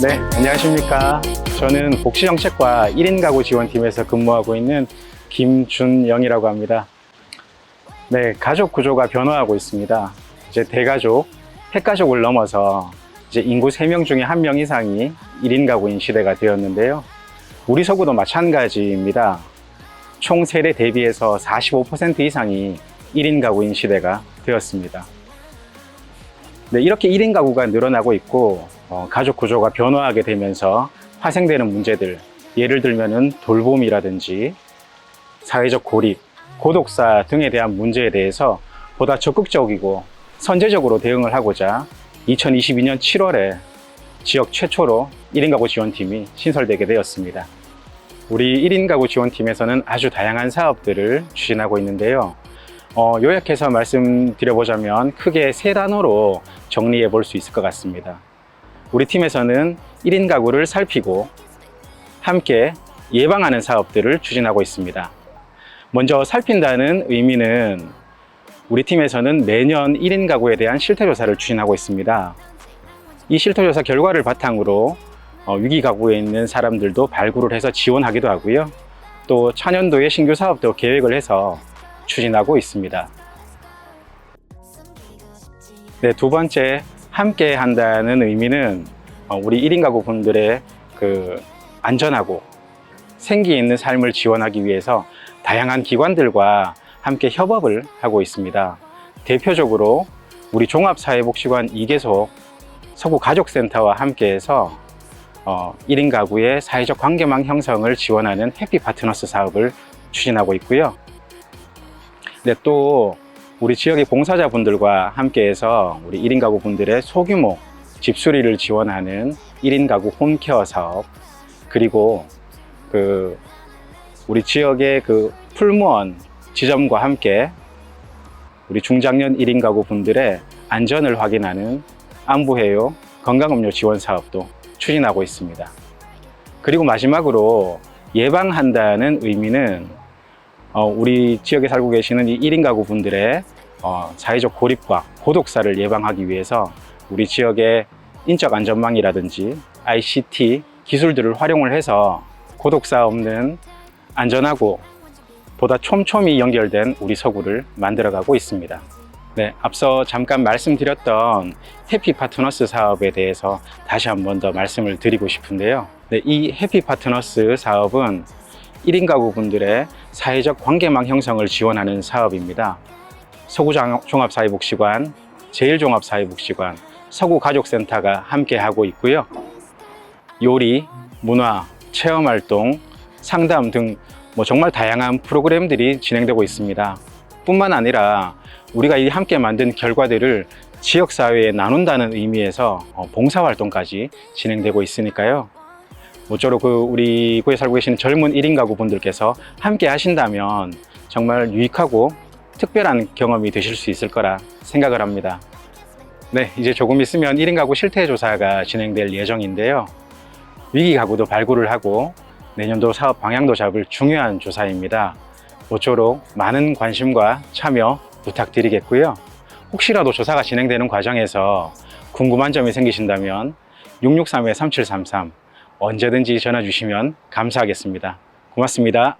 네, 안녕하십니까. 저는 복지정책과 1인 가구 지원팀에서 근무하고 있는 김준영이라고 합니다. 네, 가족 구조가 변화하고 있습니다. 이제 대가족, 핵가족을 넘어서 이제 인구 3명 중에 1명 이상이 1인 가구인 시대가 되었는데요. 우리 서구도 마찬가지입니다. 총 세대 대비해서 45% 이상이 1인 가구인 시대가 되었습니다. 네, 이렇게 1인 가구가 늘어나고 있고 어, 가족 구조가 변화하게 되면서 파생되는 문제들 예를 들면은 돌봄이라든지 사회적 고립, 고독사 등에 대한 문제에 대해서 보다 적극적이고 선제적으로 대응을 하고자 2022년 7월에 지역 최초로 1인 가구 지원팀이 신설되게 되었습니다. 우리 1인 가구 지원팀에서는 아주 다양한 사업들을 추진하고 있는데요. 어, 요약해서 말씀드려보자면 크게 세 단어로 정리해 볼 수 있을 것 같습니다. 우리 팀에서는 1인 가구를 살피고 함께 예방하는 사업들을 추진하고 있습니다. 먼저 살핀다는 의미는 우리 팀에서는 매년 1인 가구에 대한 실태조사를 추진하고 있습니다. 이 실태조사 결과를 바탕으로 어, 위기 가구에 있는 사람들도 발굴을 해서 지원하기도 하고요. 또 차년도에 신규 사업도 계획을 해서 추진하고 있습니다. 네, 두 번째 함께 한다는 의미는 어, 우리 1인 가구 분들의 그 안전하고 생기 있는 삶을 지원하기 위해서 다양한 기관들과 함께 협업을 하고 있습니다. 대표적으로 우리 종합사회복지관 2개소 서구 가족센터와 함께해서 어, 1인 가구의 사회적 관계망 형성을 지원하는 해피 파트너스 사업을 추진하고 있고요. 네, 또 우리 지역의 봉사자분들과 함께해서 우리 1인 가구 분들의 소규모 집수리를 지원하는 1인 가구 홈케어 사업 그리고 그 우리 지역의 그 풀무원 지점과 함께 우리 중장년 1인 가구 분들의 안전을 확인하는 안부해요 건강음료 지원 사업도 추진하고 있습니다. 그리고 마지막으로 예방한다는 의미는 어, 우리 지역에 살고 계시는 이 1인 가구 분들의 어, 사회적 고립과 고독사를 예방하기 위해서 우리 지역의 인적 안전망이라든지 ICT 기술들을 활용을 해서 고독사 없는 안전하고 보다 촘촘히 연결된 우리 서구를 만들어가고 있습니다. 네, 앞서 잠깐 말씀드렸던 해피 파트너스 사업에 대해서 다시 한 번 더 말씀을 드리고 싶은데요. 네, 이 해피 파트너스 사업은 1인 가구 분들의 사회적 관계망 형성을 지원하는 사업입니다. 서구 종합사회복지관, 제일종합사회복지관, 서구가족센터가 함께 하고 있고요. 요리, 문화, 체험활동, 상담 등 뭐 정말 다양한 프로그램들이 진행되고 있습니다. 뿐만 아니라 우리가 이 함께 만든 결과들을 지역사회에 나눈다는 의미에서 어, 봉사활동까지 진행되고 있으니까요. 모쪼록 그 우리 구에 살고 계시는 젊은 1인 가구 분들께서 함께 하신다면 정말 유익하고 특별한 경험이 되실 수 있을 거라 생각을 합니다. 네, 이제 조금 있으면 1인 가구 실태 조사가 진행될 예정인데요. 위기 가구도 발굴을 하고 내년도 사업 방향도 잡을 중요한 조사입니다. 모쪼록 많은 관심과 참여 부탁드리겠고요. 혹시라도 조사가 진행되는 과정에서 궁금한 점이 생기신다면 663-3733 언제든지 전화 주시면 감사하겠습니다. 고맙습니다.